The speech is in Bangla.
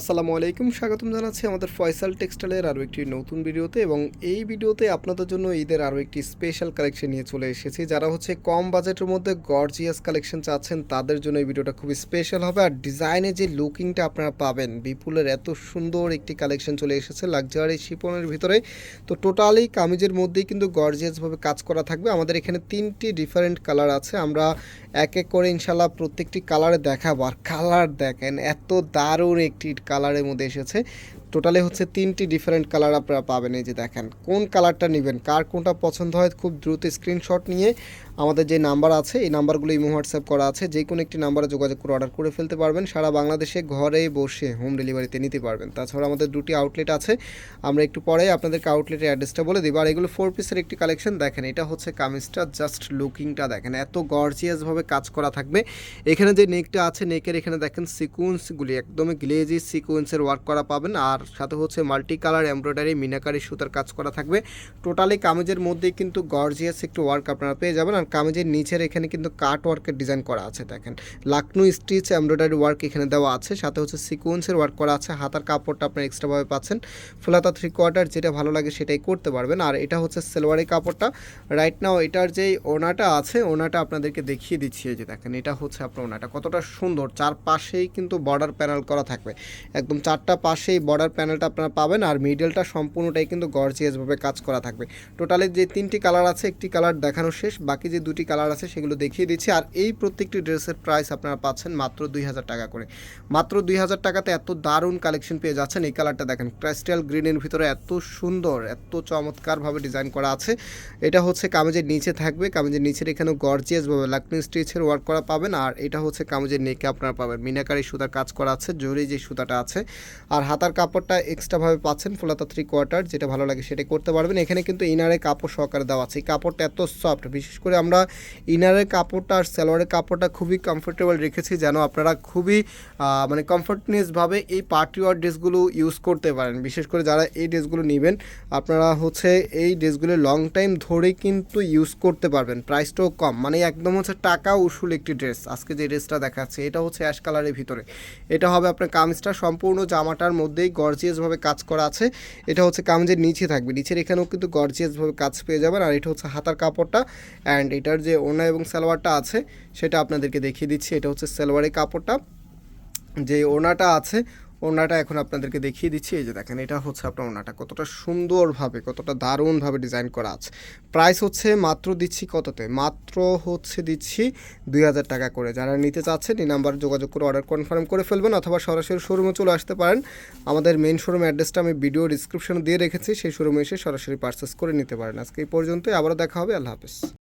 আসসালামু আলাইকুম, স্বাগতম জানাচ্ছি আমাদের ফয়সাল টেক্সটাইলের আরও একটি নতুন ভিডিওতে এবং এই ভিডিওতে আপনাদের জন্য ঈদের আরও একটি স্পেশাল কালেকশন নিয়ে চলে এসেছি। যারা হচ্ছে কম বাজেটের মধ্যে গর্জিয়াস কালেকশন চাচ্ছেন, তাদের জন্য এই ভিডিওটা খুবই স্পেশাল হবে আর ডিজাইনে যে লুকিংটা আপনারা পাবেন, বিপুলের এত সুন্দর একটি কালেকশন চলে এসেছে লাক্সারি শিপনের ভিতরে। তো টোটালি কামিজের মধ্যেই কিন্তু গর্জিয়াসভাবে কাজ করা থাকবে। আমাদের এখানে তিনটি ডিফারেন্ট কালার আছে। আমরা এক এক করে ইনশাল্লাহ প্রত্যেকটি কালারে দেখাবো। আর কালার দেখেন, এত দারুণ একটি কালারের মধ্যে এসেছে। টোটালি হচ্ছে তিনটি ডিফারেন্ট কালার আপনারা পাবেন, এই যে দেখেন। কোন কালারটা নেবেন, কার কোনটা পছন্দ হয়, খুব দ্রুত স্ক্রিনশট নিয়ে আমাদের যে নাম্বার আছে, এই নাম্বারগুলো ইমো হোয়াটসঅ্যাপ করা আছে, যে কোনো একটি নাম্বারে যোগাযোগ করে অর্ডার করে ফেলতে পারবেন। সারা বাংলাদেশে ঘরে বসে হোম ডেলিভারিতে নিতে পারবেন। তাছাড়া আমাদের দুটি আউটলেট আছে, আমরা একটু পরে আপনাদেরকে আউটলেটের অ্যাড্রেসটা বলে দিব। আর এগুলো ফোর পিসের একটি কালেকশন দেখেন, এটা হচ্ছে কামিজটা জাস্ট লুকিংটা দেখেন, এত গর্জিয়াসভাবে কাজ করা থাকবে। এখানে যে নেকটা আছে নেকের এখানে দেখেন সিকুয়েন্সগুলি একদমই গ্লেজি সিকুয়েন্সের ওয়ার্ক করা পাবেন। আর সাথে হচ্ছে মাল্টি কালার এমব্রয়ডারি মিনাকারি সুতার কাজ করা থাকবে। টোটালি কামিজের মধ্যেই কিন্তু গর্জিয়াস একটু ওয়ার্ক আপনারা পেয়ে যাবেন। আর কামিজের নিচের এখানে কিন্তু কাট ওয়ার্কের ডিজাইন করা আছে, দেখেন। লাকনু স্টিচ এমব্রয়ডারি ওয়ার্ক এখানে দেওয়া আছে। সাথে হচ্ছে সিকুয়েন্সের ওয়ার্ক করা আছে। হাতার কাপড়টা আপনার এক্সট্রাভাবে পাচ্ছেন। ফুলাতা থ্রি কোয়ার্টার যেটা ভালো লাগে সেটাই করতে পারবেন। আর এটা হচ্ছে সেলোয়ারি কাপড়টা। রাইট নাও এটার যেই ওনাটা আছে, ওনাটা আপনাদেরকে দেখিয়ে দিচ্ছি। যে দেখেন, এটা হচ্ছে আপনার ওনাটা। কতটা সুন্দর। চারপাশেই কিন্তু বর্ডার প্যানেল করা থাকবে। একদম চারটা পাশেই বর্ডার প্যানেলটা আপনারা পাবেন আর মিডলটা সম্পূর্ণটাই কিন্তু গর্জিয়াসভাবে কাজ করা থাকবে। টোটালি যে তিনটি কালার আছে, একটি কালার দেখানো শেষ, বাকি যে দুটি কালার আছে সেগুলো দেখিয়ে দিচ্ছি। আর এই প্রত্যেকটি ড্রেসের প্রাইস আপনারা পাচ্ছেন মাত্র দুই হাজার টাকা করে। মাত্র দুই হাজার টাকাতে এত দারুণ কালেকশন পেয়ে যাচ্ছেন এই কালারটা দেখেন। ক্রাইস্টাল গ্রিনের ভিতরে এত সুন্দর, এত চমৎকারভাবে ডিজাইন করা আছে। এটা হচ্ছে কামেজের নিচে থাকবে। কামেজের নিচের এখানেও গর্জিয়াসভাবে লাকনি স্টিচের ওয়ার্ক করা পাবেন। আর এটা হচ্ছে কামেজের নেকে আপনারা পাবেন। মিনাকারি সুতার কাজ করা আছে, জরি যে সুতাটা আছে। আর হাতার কাপড়টা এক্সট্রাভাবে পাচ্ছেন ফুলাতা থ্রি কোয়ার্টার যেটা ভালো লাগে সেটা করতে পারবেন। এখানে কিন্তু ইনারে কাপড় সহকারে দেওয়া আছে। এই কাপড়টা এত সফট বিশেষ করে আমরা ইনারের কাপড়টা আর সালোয়ারের কাপড়টা খুবই কমফোর্টেবল রেখেছি যেন আপনারা খুবই মানে কমফোর্টনেসভাবে এই পার্টি ওয়ার ড্রেসগুলো ইউজ করতে পারেন। বিশেষ করে যারা এই ড্রেসগুলো নেবেন, আপনারা হচ্ছে এই ড্রেসগুলো লং টাইম ধরে কিন্তু ইউজ করতে পারবেন। প্রাইসটাও কম। মানে একদম হচ্ছে টাকা উসুল একটি ড্রেস আজকে যে ড্রেসটা দেখাচ্ছে, এটা হচ্ছে অ্যাশ কালারের ভিতরে। এটা হবে আপনার কামিজটা, সম্পূর্ণ জামাটার মধ্যেই গর্জিয়াসভাবে কাজ করা আছে। এটা হচ্ছে কামিজের নিচে থাকবে। নিচের এখানেও কিন্তু গর্জিয়াসভাবে কাজ পেয়ে যাবেন। আর এটা হচ্ছে হাতার কাপড়টা। অ্যান্ড এটার যে ওনা এবং সালোয়ারটা আছে, সেটা আপনাদেরকে দেখিয়ে দিচ্ছি। এটা হচ্ছে সালোয়ারের কাপড়টা। যে ওনাটা আছে ওনাটা এখন আপনাদেরকে দেখিয়ে দিচ্ছি। এই যে দেখেন, এটা হচ্ছে আপনার ওনাটা কতটা সুন্দরভাবে, কতটা দারুণভাবে ডিজাইন করা আছে। প্রাইস হচ্ছে মাত্র দিচ্ছি কততে? মাত্র হচ্ছে দিচ্ছি দুই হাজার টাকা করে। যারা নিতে চাচ্ছেন, এই নাম্বার যোগাযোগ করে অর্ডার কনফার্ম করে ফেলবেন অথবা সরাসরি শোরুমে চলে আসতে পারেন। আমাদের মেন শোরুম অ্যাড্রেসটা আমি ভিডিও ডিসক্রিপশনে দিয়ে রেখেছি। সেই শোরুমে এসে সরাসরি পারচেস করে নিতে পারেন। আজকে এই পর্যন্তই। আবারও দেখা হবে। আল্লাহ হাফেজ।